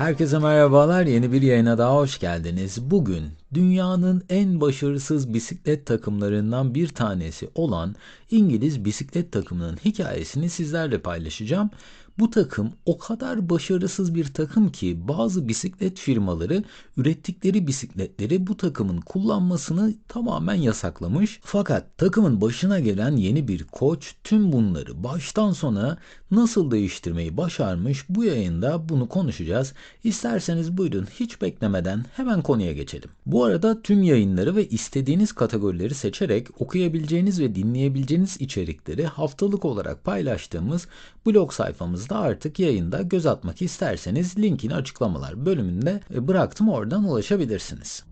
Herkese merhabalar. Yeni bir yayına daha hoş geldiniz. Bugün dünyanın en başarısız bisiklet takımlarından bir tanesi olan İngiliz bisiklet takımının hikayesini sizlerle paylaşacağım. Bu takım o kadar başarısız bir takım ki bazı bisiklet firmaları ürettikleri bisikletleri bu takımın kullanmasını tamamen yasaklamış. Fakat takımın başına gelen yeni bir koç tüm bunları baştan sona nasıl değiştirmeyi başarmış bu yayında bunu konuşacağız. İsterseniz buyurun hiç beklemeden hemen konuya geçelim. Bu arada tüm yayınları ve istediğiniz kategorileri seçerek okuyabileceğiniz ve dinleyebileceğiniz içerikleri haftalık olarak paylaştığımız blog sayfamızda artık yayında göz atmak isterseniz linkini açıklamalar bölümünde bıraktım oradan ulaşabilirsiniz.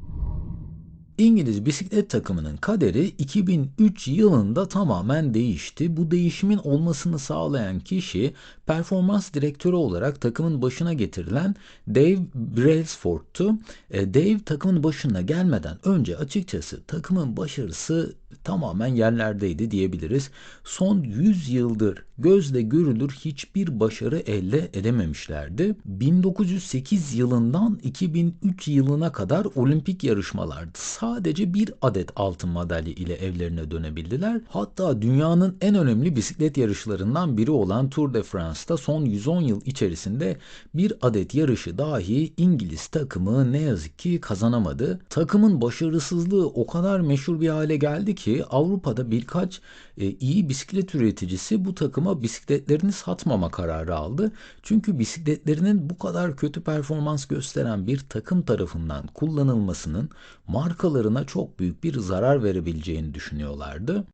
İngiliz bisiklet takımının kaderi 2003 yılında tamamen değişti. Bu değişimin olmasını sağlayan kişi performans direktörü olarak takımın başına getirilen Dave Brailsford'tu. E, Dave takımın başına gelmeden önce açıkçası takımın başarısı tamamen yerlerdeydi diyebiliriz. Son 100 yıldır gözle görülür hiçbir başarı elde edememişlerdi. 1908 yılından 2003 yılına kadar olimpik yarışmalarda sadece bir adet altın madalya ile evlerine dönebildiler. Hatta dünyanın en önemli bisiklet yarışlarından biri olan Tour de France'da son 110 yıl içerisinde bir adet yarışı dahi İngiliz takımı ne yazık ki kazanamadı. Takımın başarısızlığı o kadar meşhur bir hale geldi ki Avrupa'da birkaç e, iyi bisiklet üreticisi bu takıma bisikletlerini satmama kararı aldı. Çünkü bisikletlerinin bu kadar kötü performans gösteren bir takım tarafından kullanılmasının markalarına çok büyük bir zarar verebileceğini düşünüyorlardı.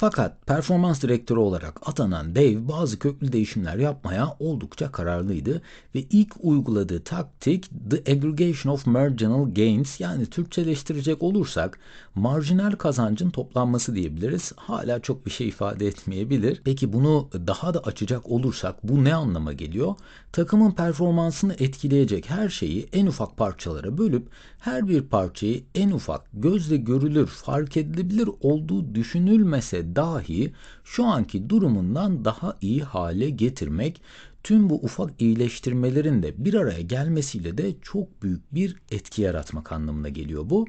Fakat performans direktörü olarak atanan Dave bazı köklü değişimler yapmaya oldukça kararlıydı ve ilk uyguladığı taktik The Aggregation of Marginal Gains yani Türkçeleştirecek olursak marjinal kazancın toplanması diyebiliriz. Hala çok bir şey ifade etmeyebilir. Peki bunu daha da açacak olursak bu ne anlama geliyor? Takımın performansını etkileyecek her şeyi en ufak parçalara bölüp her bir parçayı en ufak gözle görülür, fark edilebilir olduğu düşünülmese dahi şu anki durumundan daha iyi hale getirmek tüm bu ufak iyileştirmelerin de bir araya gelmesiyle de çok büyük bir etki yaratmak anlamına geliyor bu.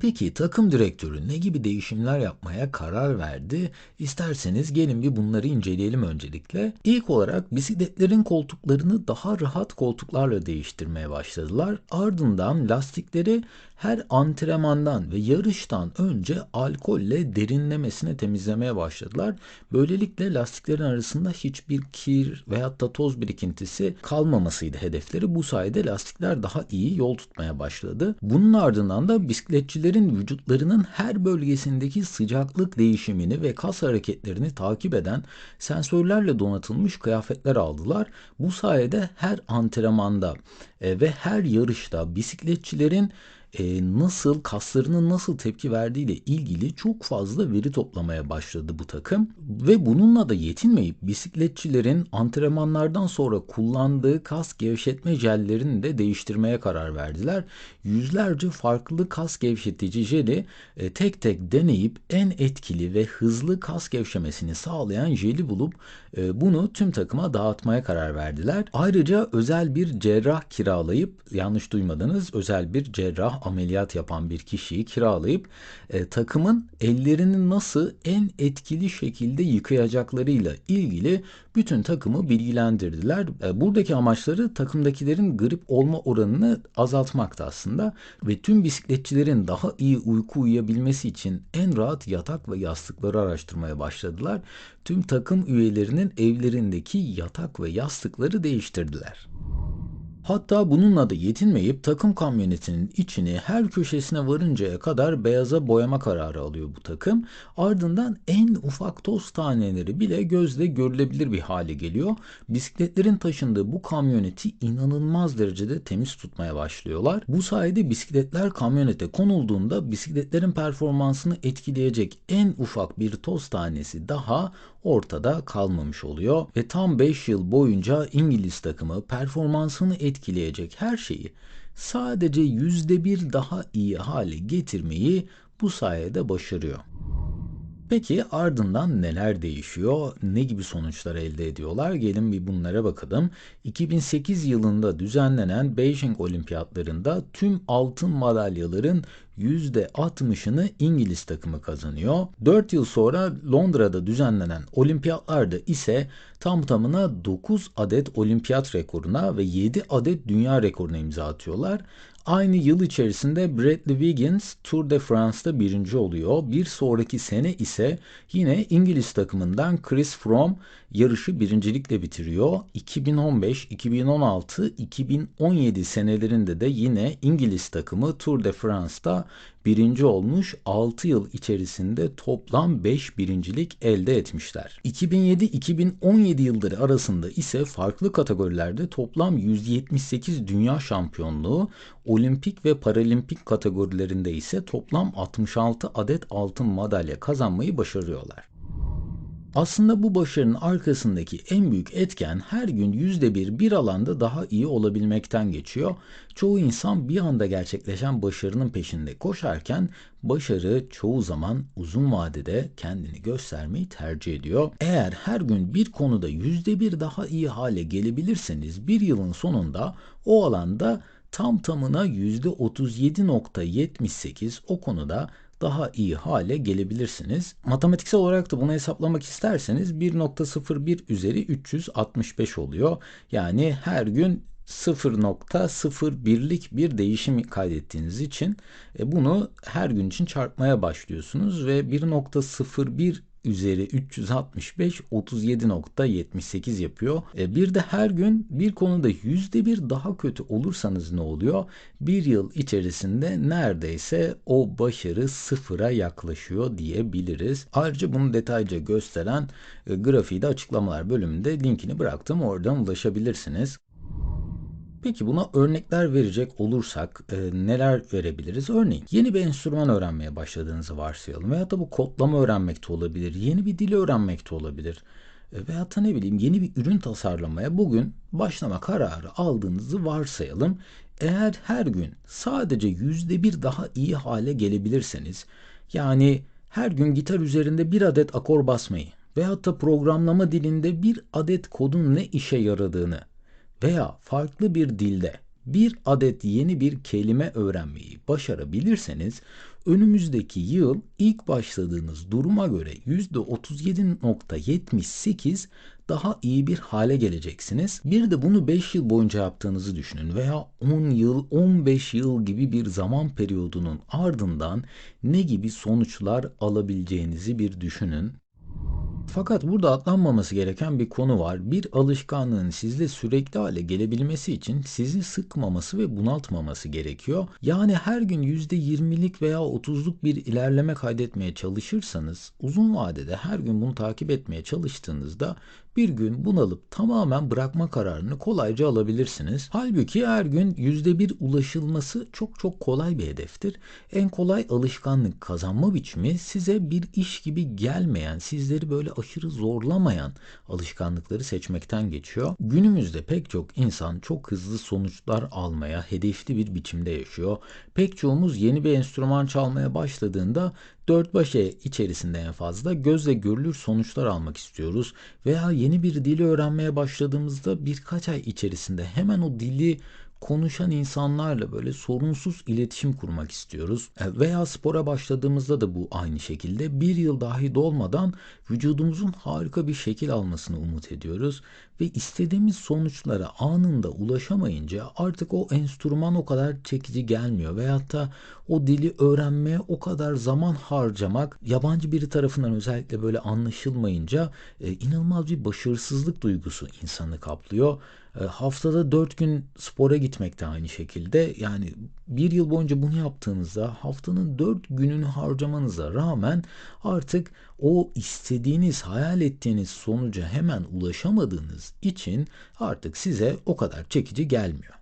Peki takım direktörü ne gibi değişimler yapmaya karar verdi? İsterseniz gelin bir bunları inceleyelim öncelikle. İlk olarak bisikletlerin koltuklarını daha rahat koltuklarla değiştirmeye başladılar. Ardından lastikleri her antrenmandan ve yarıştan önce alkolle derinlemesine temizlemeye başladılar. Böylelikle lastiklerin arasında hiçbir kir veya da toz birikintisi kalmamasıydı hedefleri. Bu sayede lastikler daha iyi yol tutmaya başladı. Bunun ardından da bisikletçilerin vücutlarının her bölgesindeki sıcaklık değişimini ve kas hareketlerini takip eden sensörlerle donatılmış kıyafetler aldılar. Bu sayede her antrenmanda e, ve her yarışta bisikletçilerin e, nasıl kaslarının nasıl tepki verdiği ile ilgili çok fazla veri toplamaya başladı bu takım ve bununla da yetinmeyip bisikletçilerin antrenmanlardan sonra kullandığı kas gevşetme jellerini de değiştirmeye karar verdiler. Yüzlerce farklı kas gevşetici jeli e, tek tek deneyip en etkili ve hızlı kas gevşemesini sağlayan jeli bulup e, bunu tüm takıma dağıtmaya karar verdiler. Ayrıca özel bir cerrah kiralayıp yanlış duymadınız özel bir cerrah ameliyat yapan bir kişiyi kiralayıp e, takımın ellerini nasıl en etkili şekilde yıkayacaklarıyla ilgili bütün takımı bilgilendirdiler. E, buradaki amaçları takımdakilerin grip olma oranını azaltmaktı aslında ve tüm bisikletçilerin daha iyi uyku uyuyabilmesi için en rahat yatak ve yastıkları araştırmaya başladılar. Tüm takım üyelerinin evlerindeki yatak ve yastıkları değiştirdiler. Hatta bununla da yetinmeyip takım kamyonetinin içini her köşesine varıncaya kadar beyaza boyama kararı alıyor bu takım. Ardından en ufak toz taneleri bile gözle görülebilir bir hale geliyor. Bisikletlerin taşındığı bu kamyoneti inanılmaz derecede temiz tutmaya başlıyorlar. Bu sayede bisikletler kamyonete konulduğunda bisikletlerin performansını etkileyecek en ufak bir toz tanesi daha ortada kalmamış oluyor ve tam 5 yıl boyunca İngiliz takımı performansını etkileyecek her şeyi sadece yüzde bir daha iyi hale getirmeyi bu sayede başarıyor. Peki ardından neler değişiyor? Ne gibi sonuçlar elde ediyorlar? Gelin bir bunlara bakalım. 2008 yılında düzenlenen Beijing Olimpiyatlarında tüm altın madalyaların %60'ını İngiliz takımı kazanıyor. 4 yıl sonra Londra'da düzenlenen olimpiyatlarda ise tam tamına 9 adet olimpiyat rekoruna ve 7 adet dünya rekoruna imza atıyorlar. Aynı yıl içerisinde Bradley Wiggins Tour de France'da birinci oluyor. Bir sonraki sene ise yine İngiliz takımından Chris Froome yarışı birincilikle bitiriyor. 2015, 2016, 2017 senelerinde de yine İngiliz takımı Tour de France'da birinci olmuş 6 yıl içerisinde toplam 5 birincilik elde etmişler. 2007-2017 yılları arasında ise farklı kategorilerde toplam 178 dünya şampiyonluğu, olimpik ve paralimpik kategorilerinde ise toplam 66 adet altın madalya kazanmayı başarıyorlar. Aslında bu başarının arkasındaki en büyük etken her gün yüzde bir bir alanda daha iyi olabilmekten geçiyor. Çoğu insan bir anda gerçekleşen başarının peşinde koşarken başarı çoğu zaman uzun vadede kendini göstermeyi tercih ediyor. Eğer her gün bir konuda yüzde bir daha iyi hale gelebilirseniz bir yılın sonunda o alanda tam tamına %37.78 o konuda daha iyi hale gelebilirsiniz. Matematiksel olarak da bunu hesaplamak isterseniz 1.01 üzeri 365 oluyor. Yani her gün 0.01'lik bir değişim kaydettiğiniz için e, bunu her gün için çarpmaya başlıyorsunuz ve 1.01 üzeri 365 37.78 yapıyor. E, bir de her gün bir konuda yüzde bir daha kötü olursanız ne oluyor? Bir yıl içerisinde neredeyse o başarı sıfıra yaklaşıyor diyebiliriz. Ayrıca bunu detaylıca gösteren e, grafiği de açıklamalar bölümünde linkini bıraktım. Oradan ulaşabilirsiniz. Peki buna örnekler verecek olursak e, neler verebiliriz? Örneğin yeni bir enstrüman öğrenmeye başladığınızı varsayalım. Veyahut da bu kodlama öğrenmekte olabilir. Yeni bir dili öğrenmekte olabilir. E, veyahut da ne bileyim yeni bir ürün tasarlamaya bugün başlama kararı aldığınızı varsayalım. Eğer her gün sadece yüzde bir daha iyi hale gelebilirseniz yani her gün gitar üzerinde bir adet akor basmayı veyahut da programlama dilinde bir adet kodun ne işe yaradığını veya farklı bir dilde bir adet yeni bir kelime öğrenmeyi başarabilirseniz önümüzdeki yıl ilk başladığınız duruma göre %37.78 daha iyi bir hale geleceksiniz. Bir de bunu 5 yıl boyunca yaptığınızı düşünün veya 10 yıl, 15 yıl gibi bir zaman periyodunun ardından ne gibi sonuçlar alabileceğinizi bir düşünün. Fakat burada atlanmaması gereken bir konu var. Bir alışkanlığın sizde sürekli hale gelebilmesi için sizi sıkmaması ve bunaltmaması gerekiyor. Yani her gün %20'lik veya 30'luk bir ilerleme kaydetmeye çalışırsanız uzun vadede her gün bunu takip etmeye çalıştığınızda bir gün bunalıp tamamen bırakma kararını kolayca alabilirsiniz. Halbuki her gün %1 ulaşılması çok çok kolay bir hedeftir. En kolay alışkanlık kazanma biçimi size bir iş gibi gelmeyen, sizleri böyle aşırı zorlamayan alışkanlıkları seçmekten geçiyor. Günümüzde pek çok insan çok hızlı sonuçlar almaya hedefli bir biçimde yaşıyor. Pek çoğumuz yeni bir enstrüman çalmaya başladığında Dört baş içerisinde en fazla gözle görülür sonuçlar almak istiyoruz veya yeni bir dili öğrenmeye başladığımızda birkaç ay içerisinde hemen o dili konuşan insanlarla böyle sorunsuz iletişim kurmak istiyoruz. E, veya spora başladığımızda da bu aynı şekilde bir yıl dahi dolmadan vücudumuzun harika bir şekil almasını umut ediyoruz ve istediğimiz sonuçlara anında ulaşamayınca artık o enstrüman o kadar çekici gelmiyor veyahut da o dili öğrenmeye o kadar zaman harcamak yabancı biri tarafından özellikle böyle anlaşılmayınca e, inanılmaz bir başarısızlık duygusu insanı kaplıyor. E, haftada dört gün spora gitmek de aynı şekilde. Yani bir yıl boyunca bunu yaptığınızda haftanın dört gününü harcamanıza rağmen artık o istediğiniz, hayal ettiğiniz sonuca hemen ulaşamadığınız için artık size o kadar çekici gelmiyor.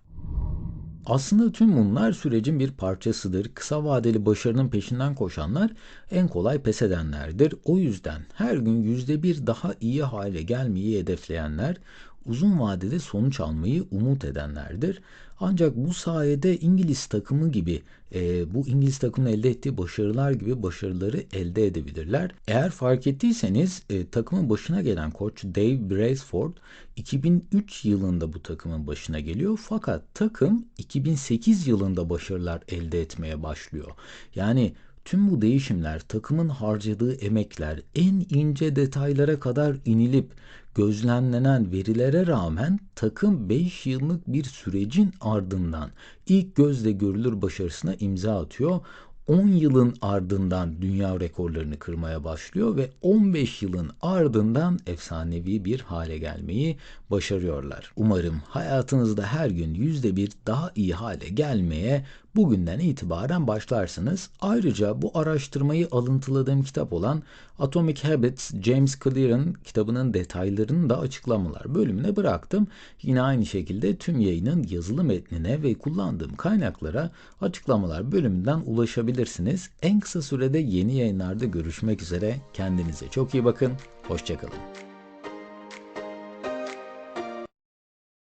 Aslında tüm bunlar sürecin bir parçasıdır. Kısa vadeli başarının peşinden koşanlar en kolay pes edenlerdir. O yüzden her gün yüzde bir daha iyi hale gelmeyi hedefleyenler uzun vadede sonuç almayı umut edenlerdir. Ancak bu sayede İngiliz takımı gibi e, bu İngiliz takımın elde ettiği başarılar gibi başarıları elde edebilirler. Eğer fark ettiyseniz e, takımın başına gelen koç Dave Braceford 2003 yılında bu takımın başına geliyor. Fakat takım 2008 yılında başarılar elde etmeye başlıyor. Yani Tüm bu değişimler, takımın harcadığı emekler, en ince detaylara kadar inilip gözlemlenen verilere rağmen takım 5 yıllık bir sürecin ardından ilk gözle görülür başarısına imza atıyor. 10 yılın ardından dünya rekorlarını kırmaya başlıyor ve 15 yılın ardından efsanevi bir hale gelmeyi başarıyorlar. Umarım hayatınızda her gün yüzde bir daha iyi hale gelmeye bugünden itibaren başlarsınız. Ayrıca bu araştırmayı alıntıladığım kitap olan Atomic Habits, James Clear'ın kitabının detaylarını da açıklamalar bölümüne bıraktım. Yine aynı şekilde tüm yayının yazılı metnine ve kullandığım kaynaklara açıklamalar bölümünden ulaşabilirsiniz. En kısa sürede yeni yayınlarda görüşmek üzere. Kendinize çok iyi bakın. Hoşçakalın.